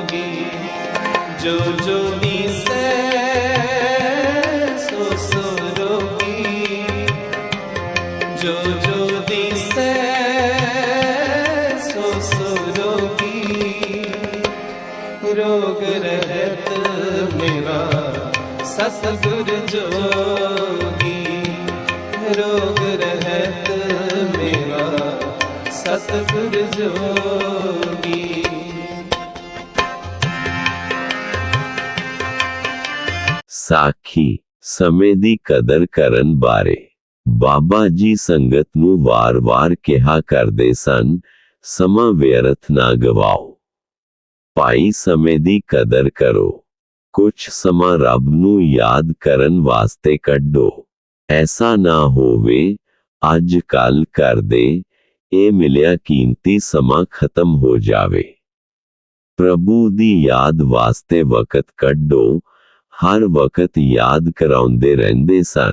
जो जो से सो रोगी। जो जो से सो रोगी। रोग रहत मेरा सतगुर जोगी। रोग रहत मेरा सतगुर जोगी। ਸਾਖੀ ਸਮੇਂ ਦੀ ਕਦਰ ਕਰਨ ਬਾਰੇ ਬਾਬਾ ਜੀ ਸੰਗਤ ਨੂੰ ਵਾਰ-ਵਾਰ ਕਿਹਾ ਕਰਦੇ ਸਨ ਸਮਾਂ ਵਿਅਰਥ ਨਾ ਗਵਾਓ ਭਾਈ ਸਮੇਂ ਦੀ ਕਦਰ ਕਰੋ ਕੁਝ ਸਮਾਂ ਰੱਬ ਨੂੰ ਯਾਦ ਕਰਨ ਵਾਸਤੇ ਕੱਢੋ ਐਸਾ ਨਾ ਹੋਵੇ ਅੱਜ ਕੱਲ ਕਰਦੇ ਇਹ ਮਿਲਿਆ ਕੀਮਤੀ ਸਮਾਂ ਖਤਮ ਹੋ ਜਾਵੇ ਪ੍ਰਭੂ ਦੀ ਯਾਦ ਵਾਸਤੇ ਵਕਤ ਕੱਢੋ ਹਰ ਵਕਤ ਯਾਦ ਕਰਾਉਂਦੇ ਰਹਿੰਦੇ ਸਨ।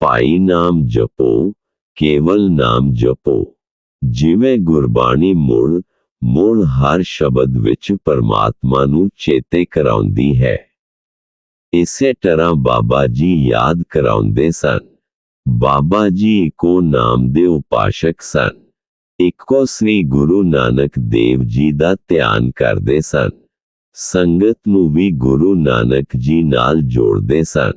ਭਾਈ ਨਾਮ ਜਪੋ, ਕੇਵਲ ਨਾਮ ਜਪੋ। ਜਿਵੇਂ ਗੁਰਬਾਣੀ ਮੁੜ ਮੁੜ ਹਰ ਸ਼ਬਦ ਵਿੱਚ ਪਰਮਾਤਮਾ ਨੂੰ ਚੇਤੇ ਕਰਾਉਂਦੀ ਹੈ। ਇਸੇ ਤਰ੍ਹਾਂ ਬਾਬਾ ਜੀ ਯਾਦ ਕਰਾਉਂਦੇ ਸਨ। ਬਾਬਾ ਜੀ ਇੱਕੋ ਨਾਮ ਦੇ ਉਪਾਸ਼ਕ ਸਨ। ਇੱਕੋ ਸ੍ਰੀ ਗੁਰੂ ਨਾਨਕ ਦੇਵ ਜੀ ਦਾ ਧਿਆਨ ਕਰਦੇ ਸਨ। ਸੰਗਤ ਨੂੰ ਵੀ ਗੁਰੂ ਨਾਨਕ ਜੀ ਨਾਲ ਜੋੜਦੇ ਸਨ।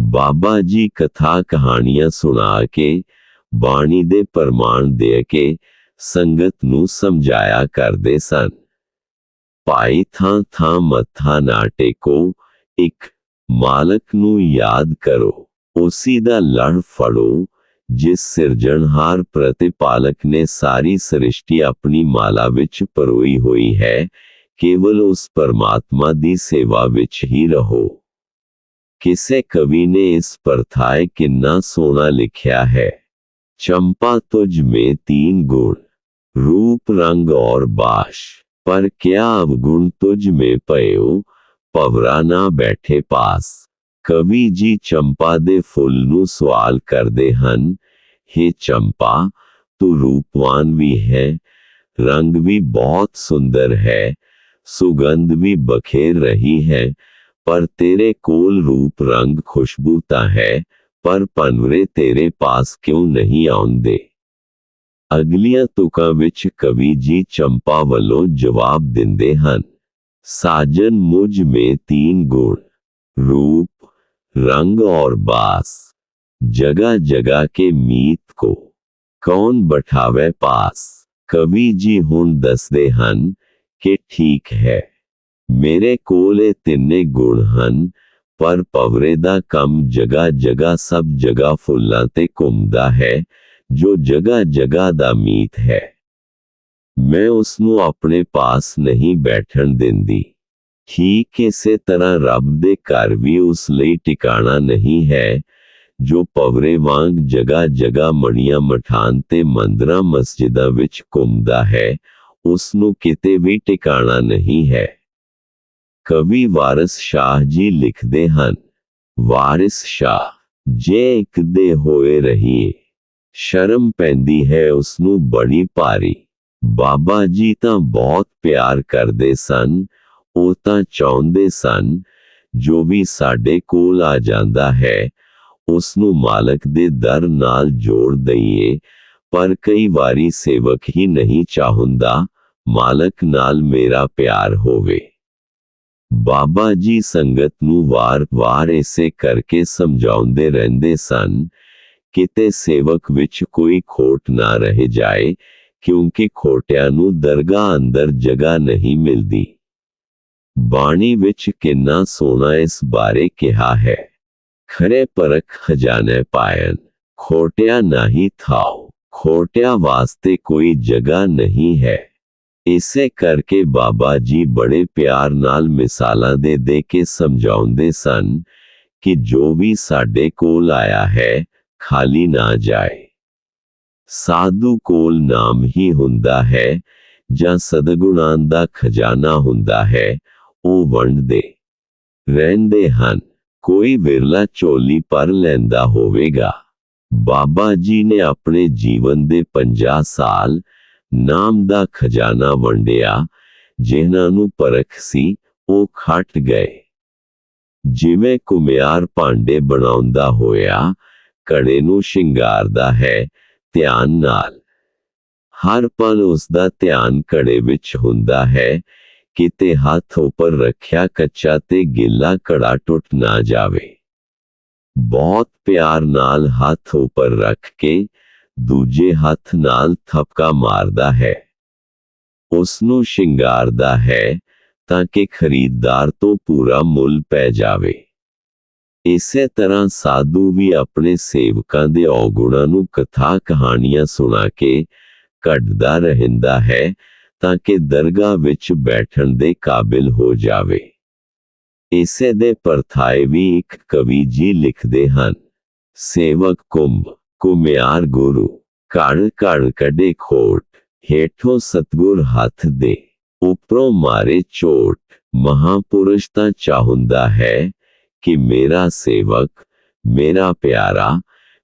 ਬਾਬਾ ਜੀ ਕਥਾ ਕਹਾਣੀਆਂ ਸੁਣਾ ਕੇ, ਬਾਣੀ ਦੇ ਪ੍ਰਮਾਣ ਦੇ ਕੇ ਸੰਗਤ ਨੂੰ ਸਮਝਾਇਆ ਕਰਦੇ ਸਨ। ਭਾਈ ਥਾਂ ਥਾਂ ਮੱਥਾ ਨਾ ਟੇਕੋ, ਇੱਕ ਮਾਲਕ ਨੂੰ ਯਾਦ ਕਰੋ, ਉਸੀ ਦਾ ਲੜ ਫੜੋ, ਜਿਸ ਸਿਰਜਣਹਾਰ ਪ੍ਰਤਿਪਾਲਕ ਨੇ ਸਾਰੀ ਸ੍ਰਿਸ਼ਟੀ ਆਪਣੀ ਮਾਲਾ ਵਿੱਚ ਪਰੋਈ ਹੋਈ ਹੈ ਕੇਵਲ ਉਸ ਪਰਮਾਤਮਾ ਦੀ ਸੇਵਾ ਵਿੱਚ ਹੀ ਰਹੋ ਕਿਸੇ ਕਵੀ ਨੇ ਇਸ ਪਰਥਾਏ ਕਿੰਨਾ ਸੋਹਣਾ ਲਿਖਿਆ ਹੈ ਚੰਪਾ ਤੁਝ में तीन गुण रूप रंग और बाश पर क्या अवगुण तुझ में पयो ਪਵਰਾ ਨਾ ਬੈਠੇ ਪਾਸ ਕਵੀ ਜੀ ਚੰਪਾ ਦੇ ਫੁੱਲ ਨੂੰ ਸਵਾਲ ਕਰਦੇ ਹਨ हे ਚੰਪਾ ਤੂੰ ਰੂਪਵਾਨ ਵੀ ਹੈ ਰੰਗ ਵੀ ਬਹੁਤ ਸੁੰਦਰ ਹੈ ਸੁਗੰਧ ਵੀ ਬਖੇਰ ਰਹੀ ਹੈ ਪਰ ਤੇਰੇ ਕੋਲ ਰੂਪ ਰੰਗ ਖੁਸ਼ਬੂ ਤਾਂ ਹੈ ਪਰ ਪਨਵਰੇ ਤੇਰੇ ਪਾਸ ਕਿਉਂ ਨਹੀਂ ਆਉਂਦੇ ਅਗਲੀਆਂ ਤੁਕਾਂ ਵਿੱਚ ਕਵੀ ਜੀ ਚੰਪਾ ਵੱਲੋਂ ਜਵਾਬ ਦਿੰਦੇ ਹਨ साजन मुझ में तीन गुण रूप रंग और बास जगह जगह के मीत को कौन बैठावे पास कवि जी हुन दसदे हन कि ठीक है ਮੇਰੇ ਕੋਲ ਇਹ ਤਿੰਨੇ ਗੁਣ ਹਨ ਪਰ ਪਵਰੇ ਦਾ ਕੰਮ ਜਗ੍ਹਾ ਜਗ੍ਹਾ ਸਭ ਜਗ੍ਹਾ ਫੁੱਲਾਂ ਤੇ ਘੁੰਮਦਾ ਹੈ ਜੋ ਜਗ੍ਹਾ ਜਗ੍ਹਾ ਦਾ ਮੀਤ ਹੈ ਮੈਂ ਉਸ ਨੂੰ ਆਪਣੇ ਪਾਸ ਨਹੀਂ ਬੈਠਣ ਦਿੰਦੀ ਠੀਕ ਇਸੇ ਤਰ੍ਹਾਂ ਰੱਬ ਦੇ ਘਰ ਵੀ ਉਸ ਲਈ ਟਿਕਾਣਾ ਨਹੀਂ ਹੈ ਜੋ ਪਵਰੇ ਵਾਂਗ ਜਗ੍ਹਾ ਜਗ੍ਹਾ ਮਣੀਆਂ ਮਠਾਨ ਤੇ ਮੰਦਰਾਂ ਮਸਜਿਦਾਂ ਵਿੱਚ ਘੁੰਮਦਾ ਹੈ ਉਸ ਨੂੰ ਕਿਤੇ ਵੀ ਟਿਕਾਣਾ ਨਹੀਂ ਹੈ। ਕਵੀ ਵਾਰਿਸ ਸ਼ਾਹ ਜੀ ਲਿਖਦੇ ਹਨ, ਵਾਰਿਸ ਸ਼ਾਹ, ਜੇ ਇੱਕ ਦੇ ਹੋਏ ਰਹੀਏ, ਸ਼ਰਮ ਪੈਂਦੀ ਹੈ ਉਸ ਨੂੰ ਬੜੀ ਭਾਰੀ। ਬਾਬਾ ਜੀ ਤਾਂ ਬਹੁਤ ਪਿਆਰ ਕਰਦੇ ਸਨ, ਉਹ ਤਾਂ ਚਾਹੁੰਦੇ ਸਨ, ਜੋ ਵੀ ਸਾਡੇ ਕੋਲ ਆ ਜਾਂਦਾ ਹੈ ਉਸ ਨੂੰ ਮਾਲਕ ਦੇ ਦਰ ਨਾਲ ਜੋੜ ਦਈਏ, ਪਰ ਕਈ ਵਾਰੀ ਸੇਵਕ ਹੀ ਨਹੀਂ ਚਾਹੁੰਦਾ ਮਾਲਕ ਨਾਲ ਮੇਰਾ ਪਿਆਰ ਹੋਵੇ। ਬਾਬਾ ਜੀ ਸੰਗਤ ਨੂੰ ਵਾਰ-ਵਾਰ ਇਸੇ ਕਰਕੇ ਸਮਝਾਉਂਦੇ ਰਹਿੰਦੇ ਸਨ ਕਿਤੇ ਸੇਵਕ ਵਿੱਚ ਕੋਈ ਖੋਟ ਨਾ ਰਹਿ ਜਾਏ, ਕਿਉਂਕਿ ਖੋਟਿਆਂ ਨੂੰ ਦਰਗਾਹ ਅੰਦਰ ਜਗ੍ਹਾ ਨਹੀਂ ਮਿਲਦੀ। ਬਾਣੀ ਵਿੱਚ ਕਿੰਨਾ ਸੋਹਣਾ ਇਸ ਬਾਰੇ ਕਿਹਾ ਹੈ। ਖਰੇ ਪਰਖ ਖਜ਼ਾਨੇ ਪਾਇਨ, ਖੋਟਿਆ ਨਹੀਂ ਥਾਓ, ਖੋਟਿਆ ਵਾਸਤੇ ਕੋਈ ਜਗ੍ਹਾ ਨਹੀਂ ਹੈ। ਇਸੇ ਕਰਕੇ ਬਾਬਾ ਜੀ ਬੜੇ ਪਿਆਰ ਨਾਲ ਮਿਸਾਲਾਂ ਦੇ ਦੇ ਕੇ ਸਮਝਾਉਂਦੇ ਸਨ ਕਿ ਜੋ ਵੀ ਸਾਡੇ ਕੋਲ ਆਇਆ ਹੈ ਖਾਲੀ ਨਾ ਜਾਏ ਸਾਧੂ ਕੋਲ ਨਾਮ ਹੀ ਹੁੰਦਾ ਹੈ ਜਾਂ ਸਦਗੁਣਾਂ ਦਾ ਖਜ਼ਾਨਾ ਹੁੰਦਾ ਹੈ ਉਹ ਵੰਡਦੇ ਰਹਿੰਦੇ ਹਨ ਕੋਈ ਵਿਰਲਾ ਝੋਲੀ ਪਰ ਲੈਂਦਾ ਹੋਵੇਗਾ ਬਾਬਾ ਜੀ ਨੇ ਆਪਣੇ ਜੀਵਨ ਦੇ 50 ਸਾਲ ਨਾਮ ਦਾ ਖਜ਼ਾਨਾ ਵੰਡਿਆ ਜਿਨ੍ਹਾਂ ਨੂੰ ਪਰਖ ਸੀ, ਉਹ ਖੱਟ ਗਏ। ਜਿਵੇਂ ਕੁਮਿਆਰ ਭਾਂਡੇ ਬਣਾਉਂਦਾ ਹੋਇਆ ਕੜੇ ਨੂੰ ਸ਼ਿੰਗਾਰਦਾ ਹੈ, ਧਿਆਨ ਨਾਲ। ਹਰ ਪਲ ਉਸ ਦਾ ਧਿਆਨ ਕੜੇ ਵਿੱਚ ਹੁੰਦਾ ਹੈ, ਕਿਤੇ ਹੱਥ ਉੱਪਰ ਰੱਖਿਆ ਕੱਚਾ ਤੇ ਗਿੱਲਾ ਕੜਾ ਟੁੱਟ ਨਾ ਜਾਵੇ। ਬਹੁਤ ਪਿਆਰ ਨਾਲ ਹੱਥ ਉੱਪਰ ਰੱਖ ਕੇ ਦੂਜੇ ਹੱਥ ਨਾਲ ਥਪਕਾ ਮਾਰਦਾ ਹੈ। ਉਸ ਨੂੰ ਸ਼ਿੰਗਾਰਦਾ ਹੈ ਤਾਂ ਕਿ ਖਰੀਦਦਾਰ ਤੋਂ ਪੂਰਾ ਮੁੱਲ ਪੈ ਜਾਵੇ। ਇਸੇ ਤਰ੍ਹਾਂ ਸਾਧੂ ਵੀ ਆਪਣੇ ਸੇਵਕਾਂ ਦੇ ਔਗੁਣਾਂ ਨੂੰ ਕਥਾ ਕਹਾਣੀਆਂ ਸੁਣਾ ਕੇ ਕੱਢਦਾ ਰਹਿੰਦਾ ਹੈ ਤਾਂ ਕਿ ਦਰਗਾਹ ਵਿੱਚ ਬੈਠਣ ਦੇ ਕਾਬਿਲ ਹੋ ਜਾਵੇ। ਇਸੇ ਦੇ ਪਰਥਾਏ ਵੀ ਇੱਕ ਕਵੀ ਜੀ ਲਿਖਦੇ ਹਨ, ਸੇਵਕ ਕੁੰਭ। ਕੁਮਿਆਰ ਗੁਰੂ ਕਣ ਕਣ ਕੱਢੇ ਖੋਟ ਹੇਠੋਂ ਸਤਗੁਰ ਹੱਥ ਦੇ ਉਪਰੋਂ ਮਾਰੇ ਚੋਟ ਮਹਾਪੁਰਸ਼ ਤਾਂ ਚਾਹੁੰਦਾ ਹੈ ਕਿ ਮੇਰਾ ਸੇਵਕ ਮੇਰਾ ਪਿਆਰਾ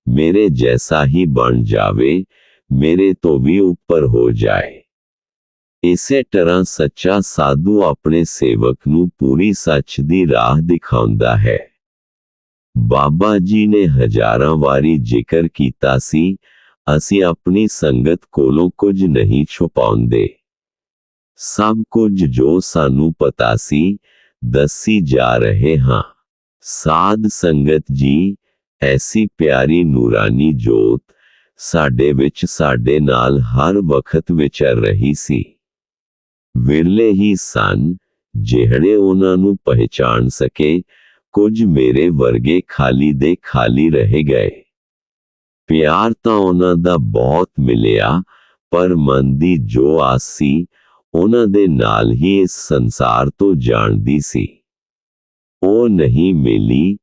ਮੇਰੇ ਜੈਸਾ ਹੀ ਬਣ ਜਾਵੇ ਮੇਰੇ ਤੋਂ ਵੀ ਉੱਪਰ ਹੋ ਜਾਏ ਇਸੇ ਤਰ੍ਹਾਂ ਸੱਚਾ ਸਾਧੂ ਆਪਣੇ ਸੇਵਕ ਨੂੰ ਪੂਰੀ ਸੱਚ ਦੀ ਰਾਹ ਦਿਖਾਉਂਦਾ ਹੈ ਬਾਬਾ ਜੀ ਨੇ ਹਜ਼ਾਰਾਂ ਵਾਰੀ ਜ਼ਿਕਰ ਕੀਤਾ ਸੀ, ਅਸੀਂ ਆਪਣੀ ਸੰਗਤ ਕੋਲੋਂ ਕੁਝ ਨਹੀਂ ਛੁਪਾਉਂਦੇ। ਸਭ ਕੁਝ ਜੋ ਸਾਨੂੰ ਪਤਾ ਸੀ, ਦੱਸੀ ਜਾ ਰਹੇ ਹਾਂ। ਸਾਧ ਸੰਗਤ ਜੀ, ਐਸੀ ਪਿਆਰੀ ਨੂਰਾਨੀ ਜੋਤ ਸਾਡੇ ਵਿੱਚ ਸਾਡੇ ਨਾਲ ਹਰ ਵਕਤ ਵਿਚਰ ਰਹੀ ਸੀ। ਵਿਰਲੇ ਹੀ ਸਨ, ਜਿਹੜੇ ਉਹਨਾਂ ਨੂੰ ਪਹਿਚਾਣ ਸਕੇ ਕੁਝ ਮੇਰੇ ਵਰਗੇ ਖਾਲੀ ਦੇ ਖਾਲੀ ਰਹਿ ਗਏ। ਪਿਆਰ ਤਾਂ ਉਹਨਾਂ ਦਾ ਬਹੁਤ ਮਿਲਿਆ, ਪਰ ਮਨ ਦੀ ਜੋ ਆਸ ਸੀ, ਉਹਨਾਂ ਦੇ ਨਾਲ ਹੀ ਇਸ ਸੰਸਾਰ ਤੋਂ ਜਾਣਦੀ ਸੀ। ਉਹ ਨਹੀਂ ਮਿਲੀ,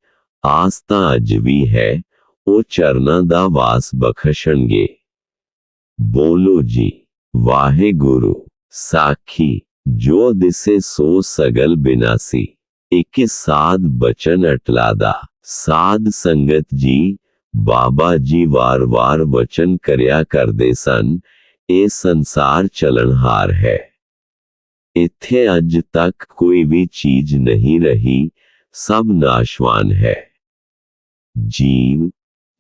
ਆਸ ਤਾਂ ਅੱਜ ਵੀ ਹੈ, ਉਹ ਚਰਨਾਂ ਦਾ ਵਾਸ ਬਖਸ਼ਣਗੇ। ਬੋਲੋ ਜੀ, ਵਾਹਿਗੁਰੂ, ਸਾਖੀ, ਜੋ ਦਿਸੇ ਸੋ ਸਗਲ ਬਿਨਾਸੀ के साध बचन अटलादा। साध संगत जी, बाबा जी वार वार वचन करया कर दे सन, ए संसार चलनहार है। इथे अज तक कोई भी चीज़ नहीं रही, सब नाशवान है। जीव,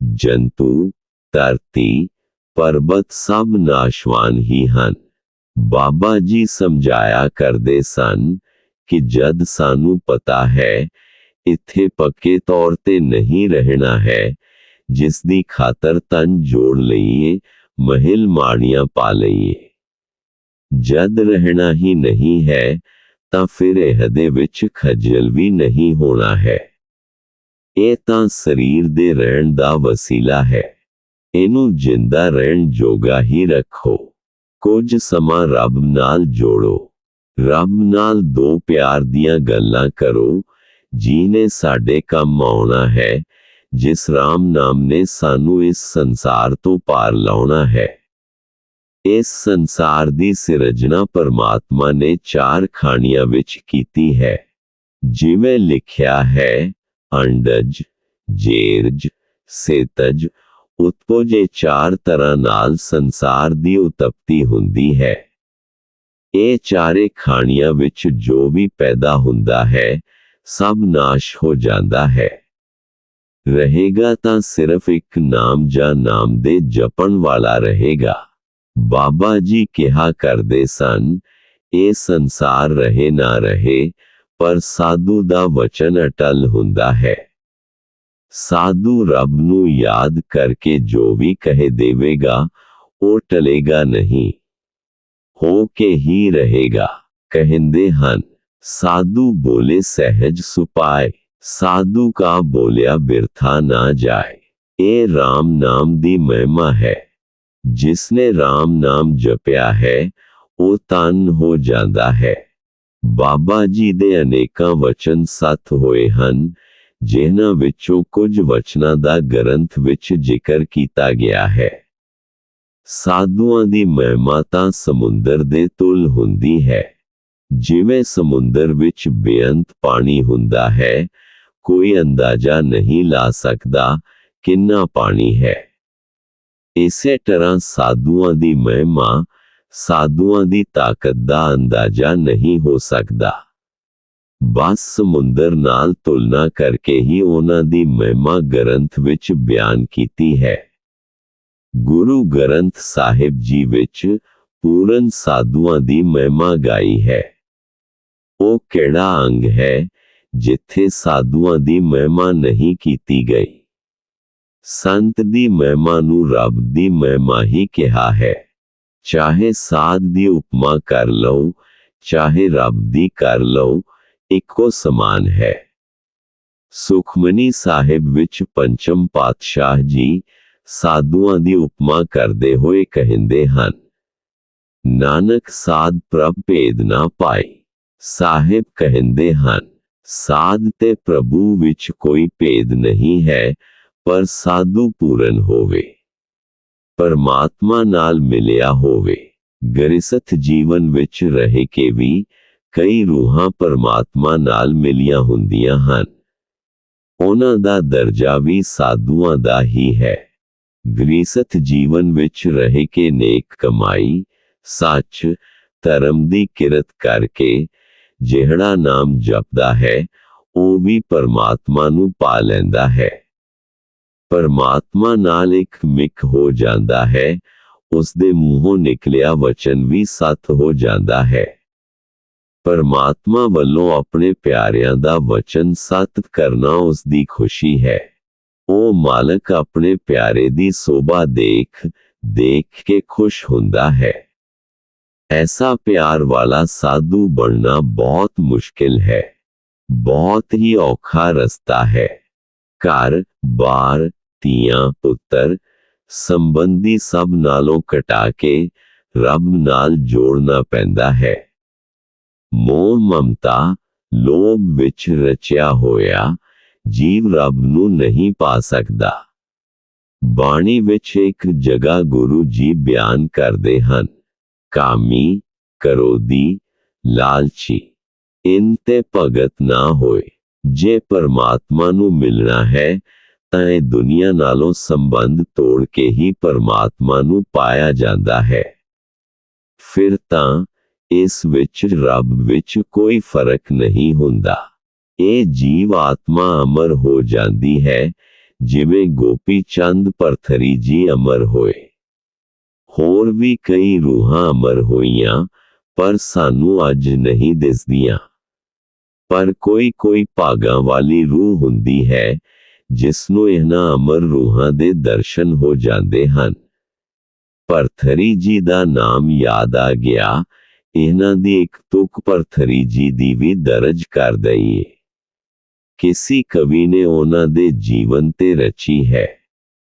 जंतु, धरती, पर्वत सब नाशवान ही हन। बाबा जी समझाया कर दे सन ਕਿ ਜਦ ਸਾਨੂੰ ਪਤਾ ਹੈ, ਇੱਥੇ ਪੱਕੇ ਤੌਰ ਤੇ ਨਹੀਂ ਰਹਿਣਾ ਹੈ ਜਿਸ ਦੀ ਖਾਤਰ ਤਨ ਜੋੜ ਲਈਏ, ਮਹਿਲ ਮਾੜੀਆਂ ਪਾ ਲਈਏ। ਜਦ ਰਹਿਣਾ ਹੀ ਨਹੀਂ ਹੈ, ਤਾਂ ਫਿਰ ਇਹਦੇ ਵਿੱਚ ਖੱਜਲ ਵੀ ਨਹੀਂ ਹੋਣਾ ਹੈ। ਇਹ ਤਾਂ ਸਰੀਰ ਦੇ ਰਹਿਣ ਦਾ ਵਸੀਲਾ ਹੈ। ਇਹਨੂੰ ਜਿੰਦਾ ਰਹਿਣ ਜੋਗਾ ਹੀ ਰੱਖੋ। ਕੁਝ ਸਮਾਂ ਰੱਬ ਨਾਲ ਜੋੜੋ। ਰੱਬ ਨਾਲ ਦੋ ਪਿਆਰ ਦੀਆਂ ਗੱਲਾਂ ਕਰੋ ਜਿਹਨੇ ਸਾਡੇ ਕੰਮ ਆਉਣਾ ਹੈ ਜਿਸ ਰਾਮ ਨਾਮ ਨੇ ਸਾਨੂੰ ਇਸ ਸੰਸਾਰ ਤੋਂ ਪਾਰ ਲਾਉਣਾ ਹੈ ਇਸ ਸੰਸਾਰ ਦੀ ਸਿਰਜਣਾ ਪਰਮਾਤਮਾ ਨੇ ਚਾਰ ਖਾਣੀਆਂ ਵਿੱਚ ਕੀਤੀ ਹੈ ਜਿਵੇਂ ਲਿਖਿਆ ਹੈ ਅੰਡਜ ਜੇਰਜ ਸੇਤਜ ਉਤਪੋਜੇ ਚਾਰ ਤਰ੍ਹਾਂ ਨਾਲ ਸੰਸਾਰ ਦੀ ਉਤਪਤੀ ਹੁੰਦੀ ਹੈ ਇਹ ਚਾਰੇ ਖਾਣੀਆਂ ਵਿੱਚ ਜੋ ਵੀ ਪੈਦਾ ਹੁੰਦਾ ਹੈ, ਸਭ ਨਾਸ਼ ਹੋ ਜਾਂਦਾ ਹੈ। ਰਹੇਗਾ ਤਾਂ ਸਿਰਫ ਇੱਕ ਨਾਮ ਜਾਂ ਨਾਮ ਦੇ ਜਪਣ ਵਾਲਾ ਰਹੇਗਾ। ਬਾਬਾ ਜੀ ਕਿਹਾ ਕਰਦੇ ਸਨ, ਇਹ ਸੰਸਾਰ ਰਹੇ ਨਾ ਰਹੇ, ਪਰ ਸਾਧੂ ਦਾ ਵਚਨ ਅਟਲ ਹੁੰਦਾ ਹੈ। ਸਾਧੂ ਰੱਬ ਨੂੰ ਯਾਦ ਕਰਕੇ ਜੋ ਵੀ ਕਹੇ ਦੇਵੇਗਾ, ਉਹ ਟਲੇਗਾ ਨਹੀਂ। ਹੋ ਕੇ ਹੀ ਰਹੇਗਾ ਕਹਿੰਦੇ ਹਨ ਸਾਧੂ ਬੋਲੇ ਸਹਿਜ ਸੁਪਾਏ ਸਾਧੂ ਕਾ ਬੋਲਿਆ ਬਿਰਥਾ ਨਾ ਜਾਏ ਇਹ RAM ਨਾਮ ਦੀ ਮਹਿਮਾ ਹੈ ਜਿਸਨੇ RAM ਨਾਮ ਜਪਿਆ ਹੈ ਉਹ ਤਨ ਹੋ ਜਾਂਦਾ ਹੈ ਬਾਬਾ ਜੀ ਦੇ ਅਨੇਕਾਂ ਵਚਨ ਸਤ ਹੋਏ ਹਨ ਜਿਨ੍ਹਾਂ ਵਿੱਚੋਂ ਕੁਝ ਵਚਨਾਂ ਦਾ ਗ੍ਰੰਥ ਵਿੱਚ ਜ਼ਿਕਰ ਕੀਤਾ ਗਿਆ ਹੈ ਸਾਧੂਆਂ ਦੀ ਮਹਿਮਾ ਤਾਂ ਸਮੁੰਦਰ ਦੇ ਤੁਲ ਹੁੰਦੀ ਹੈ। ਜਿਵੇਂ ਸਮੁੰਦਰ ਵਿੱਚ ਬੇਅੰਤ ਪਾਣੀ ਹੁੰਦਾ ਹੈ, ਕੋਈ ਅੰਦਾਜ਼ਾ ਨਹੀਂ ਲਾ ਸਕਦਾ ਕਿੰਨਾ ਪਾਣੀ ਹੈ। ਇਸੇ ਤਰ੍ਹਾਂ ਸਾਧੂਆਂ ਦੀ ਮਹਿਮਾ, ਸਾਧੂਆਂ ਦੀ ਤਾਕਤ ਦਾ ਅੰਦਾਜ਼ਾ ਨਹੀਂ ਹੋ ਸਕਦਾ। ਬਸ ਸਮੁੰਦਰ ਨਾਲ ਤੁਲਨਾ ਕਰਕੇ ਹੀ ਉਹਨਾਂ ਦੀ ਮਹਿਮਾ ਗ੍ਰੰਥ ਵਿੱਚ ਬਿਆਨ ਕੀਤੀ ਹੈ। ਗੁਰੂ ਗ੍ਰੰਥ ਸਾਹਿਬ ਜੀ ਵਿੱਚ ਪੂਰਨ ਸਾਧੂਆਂ ਦੀ ਮਹਿਮਾ ਗਾਈ ਹੈ। ਉਹ ਕਿਹੜਾ ਅੰਗ ਹੈ ਜਿੱਥੇ ਸਾਧੂਆਂ ਦੀ ਮਹਿਮਾ ਨਹੀਂ ਕੀਤੀ ਗਈ? ਸੰਤ ਦੀ ਮਹਿਮਾ ਨੂੰ ਰੱਬ ਦੀ ਮਹਿਮਾ ਹੀ ਕਿਹਾ ਹੈ। ਚਾਹੇ ਸਾਧ ਦੀ ਉਪਮਾ ਕਰ ਲਓ, ਚਾਹੇ ਰੱਬ ਦੀ ਕਰ ਲਓ, ਇੱਕੋ ਸਮਾਨ ਹੈ। ਸੁਖਮਨੀ ਸਾਹਿਬ ਵਿੱਚ ਪੰਚਮ ਪਾਤਸ਼ਾਹ ਜੀ ਸਾਧੂਆਂ ਦੀ ਉਪਮਾ ਕਰਦੇ ਹੋਏ ਕਹਿੰਦੇ ਹਨ, ਨਾਨਕ ਸਾਧ ਪ੍ਰਭ ਭੇਦ ਨਾ ਪਾਏ। ਸਾਹਿਬ ਕਹਿੰਦੇ ਹਨ, ਸਾਧ ਤੇ ਪ੍ਰਭੂ ਵਿੱਚ ਕੋਈ ਭੇਦ ਨਹੀਂ ਹੈ, ਪਰ ਸਾਧੂ ਪੂਰਨ ਹੋਵੇ। ਪਰਮਾਤਮਾ ਨਾਲ ਮਿਲਿਆ ਹੋਵੇ। ਗ੍ਰਸਥ ਜੀਵਨ ਵਿੱਚ ਰਹਿ ਕੇ ਵੀ ਕਈ ਰੂਹਾਂ ਪਰਮਾਤਮਾ ਨਾਲ ਮਿਲੀਆਂ ਹੁੰਦੀਆਂ ਹਨ। ਉਹਨਾਂ ਦਾ ਦਰਜਾ ਵੀ ਸਾਧੂਆਂ ਦਾ ਹੀ ਹੈ। ਗ੍ਰੀਸਤ ਜੀਵਨ ਵਿੱਚ ਰਹਿ ਕੇ ਨੇਕ ਕਮਾਈ, ਸੱਚ ਧਰਮ ਦੀ ਕਿਰਤ ਕਰਕੇ ਜਿਹੜਾ ਨਾਮ ਜਪਦਾ ਹੈ, ਉਹ ਵੀ ਪਰਮਾਤਮਾ ਨੂੰ ਪਾ ਲੈਂਦਾ ਹੈ। ਪਰਮਾਤਮਾ ਨਾਲ ਇੱਕ ਮਿਕ ਹੋ ਜਾਂਦਾ ਹੈ ਉਸ ਦੇ ਮੂੰਹੋਂ ਨਿਕਲਿਆ ਵਚਨ ਵੀ ਸੱਤ ਹੋ ਜਾਂਦਾ ਹੈ। ਪਰਮਾਤਮਾ ਵੱਲੋਂ ਆਪਣੇ ਪਿਆਰਿਆਂ ਦਾ ਵਚਨ ਸੱਤ ਕਰਨਾ ਉਸ ਦੀ ਖੁਸ਼ੀ ਹੈ। ਉਹ ਮਾਲਕ ਆਪਣੇ ਪਿਆਰੇ ਦੀ ਸੋਭਾ ਦੇਖ ਦੇਖ ਕੇ ਖੁਸ਼ ਹੁੰਦਾ ਹੈ ਐਸਾ ਪਿਆਰ ਵਾਲਾ ਸਾਧੂ ਬਣਨਾ ਬਹੁਤ ਮੁਸ਼ਕਿਲ ਹੈ ਬਹੁਤ ਹੀ ਔਖਾ ਰਸਤਾ ਹੈ ਘਰ ਬਾਰ ਧੀਆਂ ਪੁੱਤਰ ਸੰਬੰਧੀ ਸਭ ਨਾਲੋਂ ਕਟਾ ਕੇ ਰੱਬ ਨਾਲ ਜੋੜਨਾ ਪੈਂਦਾ ਹੈ ਮੋਹ ਮਮਤਾ ਲੋਭ ਵਿੱਚ ਰਚਿਆ ਹੋਇਆ ਜੀਵ ਰੱਬ ਨੂੰ ਨਹੀਂ ਪਾ ਸਕਦਾ। ਬਾਣੀ ਵਿੱਚ ਇੱਕ ਜਗ੍ਹਾ ਗੁਰੂ ਜੀ ਬਿਆਨ ਕਰਦੇ ਹਨ, ਕਾਮੀ, ਕਰੋਦੀ, ਲਾਲਚੀ, ਇਨ ਤੇ ਭਗਤ ਨਾ ਹੋਏ। ਜੇ ਪਰਮਾਤਮਾ ਨੂੰ ਮਿਲਣਾ ਹੈ, ਤਾਂ ਇਹ ਦੁਨੀਆ ਨਾਲੋਂ ਸੰਬੰਧ ਤੋੜ ਕੇ ਹੀ ਪਰਮਾਤਮਾ ਨੂੰ ਪਾਇਆ ਜਾਂਦਾ ਹੈ। ਫਿਰ ਤਾਂ ਇਸ ਵਿੱਚ, ਰੱਬ ਵਿੱਚ ਕੋਈ ਫ਼ਰਕ ਨਹੀਂ ਹੁੰਦਾ। ਇਹ ਜੀਵ ਆਤਮਾ ਅਮਰ ਹੋ ਜਾਂਦੀ ਹੈ, ਜਿਵੇਂ ਗੋਪੀ ਚੰਦ ਪਰਥਰੀ ਜੀ ਅਮਰ ਹੋਏ। ਹੋਰ ਵੀ ਕਈ ਰੂਹਾਂ ਅਮਰ ਹੋਈਆਂ, ਪਰ ਸਾਨੂੰ ਅੱਜ ਨਹੀਂ ਦਿਸਦੀਆਂ। ਪਰ ਕੋਈ ਕੋਈ ਭਾਗਾਂ ਵਾਲੀ ਰੂਹ ਹੁੰਦੀ ਹੈ ਜਿਸ ਨੂੰ ਇਹਨਾਂ ਅਮਰ ਰੂਹਾਂ ਦੇ ਦਰਸ਼ਨ ਹੋ ਜਾਂਦੇ ਹਨ। ਪਰਥਰੀ ਜੀ ਦਾ ਨਾਮ ਯਾਦ ਆ ਗਿਆ, ਇਹਨਾਂ ਦੀ ਇੱਕ ਤੁਕ ਪਰਥਰੀ ਜੀ ਦੀ ਵੀ ਦਰਜ ਕਰ ਦਈਏ। किसी कवि ने ਉਹਨਾਂ ਦੇ ਜੀਵਨ ਤੇ ਰਚੀ ਹੈ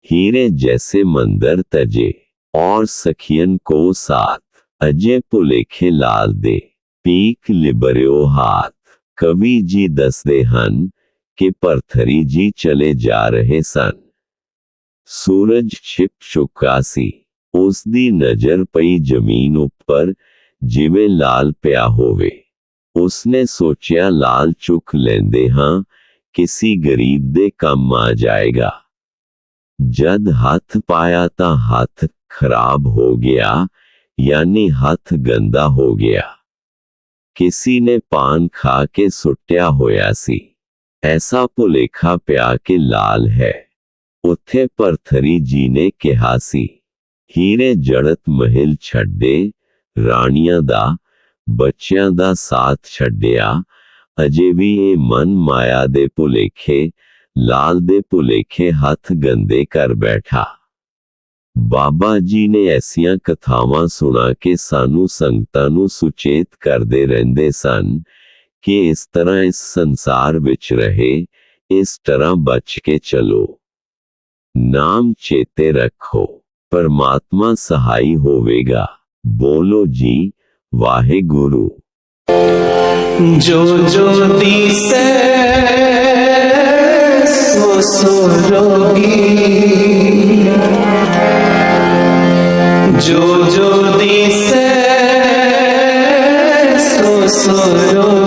ਹੀਰੇ ਜੈਸੇ ਮੰਦਰ ਤਜੇ ਔਰ ਸਖੀਨ ਕੋ ਸਾਥ ਅਜੇ ਭੁਲੇਖੇ ਲਾਲ ਦੇ ਪੀਕ ਲਿਬਰਿਓ ਹਾਥ ਕਵੀ ਜੀ ਦੱਸਦੇ ਹਨ ਕਿ ਪਰਥਰੀ ਜੀ ਚਲੇ ਜਾ ਰਹੇ ਸਨ ਸੂਰਜ ਛਿਪ ਚੁੱਕਾ ਸੀ ਉਸ ਦੀ ਨਜ਼ਰ ਪਈ ਜ਼ਮੀਨ ਉੱਪਰ ਜਿਵੇਂ ਲਾਲ ਪਿਆ ਹੋਵੇ ਉਸਨੇ ਸੋਚਿਆ ਲਾਲ ਚੁੱਕ ਲੈਂਦੇ ਹਾਂ ਕਿਸੇ ਗਰੀਬ ਦੇ ਕੰਮ ਆ ਜਾਏਗਾ ਜਦ ਹੱਥ ਪਾਇਆ ਤਾਂ ਹੱਥ ਖਰਾਬ ਹੋ ਗਿਆ ਯਾਨੀ ਹੱਥ ਗੰਦਾ ਹੋ ਗਿਆ ਕਿਸੇ ਨੇ ਪਾਨ ਖਾ ਕੇ ਸੁੱਟਿਆ ਹੋਇਆ ਸੀ ਐਸਾ ਭੁਲੇਖਾ ਪਿਆ ਕਿ ਲਾਲ ਹੈ ਉੱਥੇ ਪਰਥਰੀ ਜੀ ਨੇ ਕਿਹਾ ਸੀ ਹੀਰੇ ਜੜਤ ਮਹਿਲ ਛੱਡੇ ਰਾਣੀਆਂ ਦਾ ਬੱਚਿਆਂ ਦਾ ਸਾਥ ਛੱਡਿਆ ਅਜੇ ਵੀ ਇਹ ਮਨ ਮਾਇਆ ਦੇ ਭੁਲੇਖੇ ਲਾਲ ਦੇ ਭੁਲੇਖੇ ਹੱਥ ਗੰਦੇ ਕਰ ਬੈਠਾ ਬਾਬਾ ਜੀ ਨੇ ਐਸੀਆਂ ਕਥਾਵਾਂ ਸੁਣਾ ਕੇ ਸਾਨੂੰ ਸੰਗਤਾਂ ਨੂੰ ਸੁਚੇਤ ਕਰਦੇ ਰਹਿੰਦੇ ਸਨ ਕਿ ਇਸ ਤਰ੍ਹਾਂ ਇਸ ਸੰਸਾਰ ਵਿੱਚ ਰਹੇ ਇਸ ਤਰ੍ਹਾਂ ਬਚ ਕੇ ਚਲੋ ਨਾਮ ਚੇਤੇ ਰੱਖੋ ਪਰਮਾਤਮਾ ਸਹਾਈ ਹੋਵੇਗਾ ਬੋਲੋ ਜੀ ਵਾਹਿਗੁਰੂ जो जो दिसे सो सो रोगी जो जो दिसे सो सो रोगी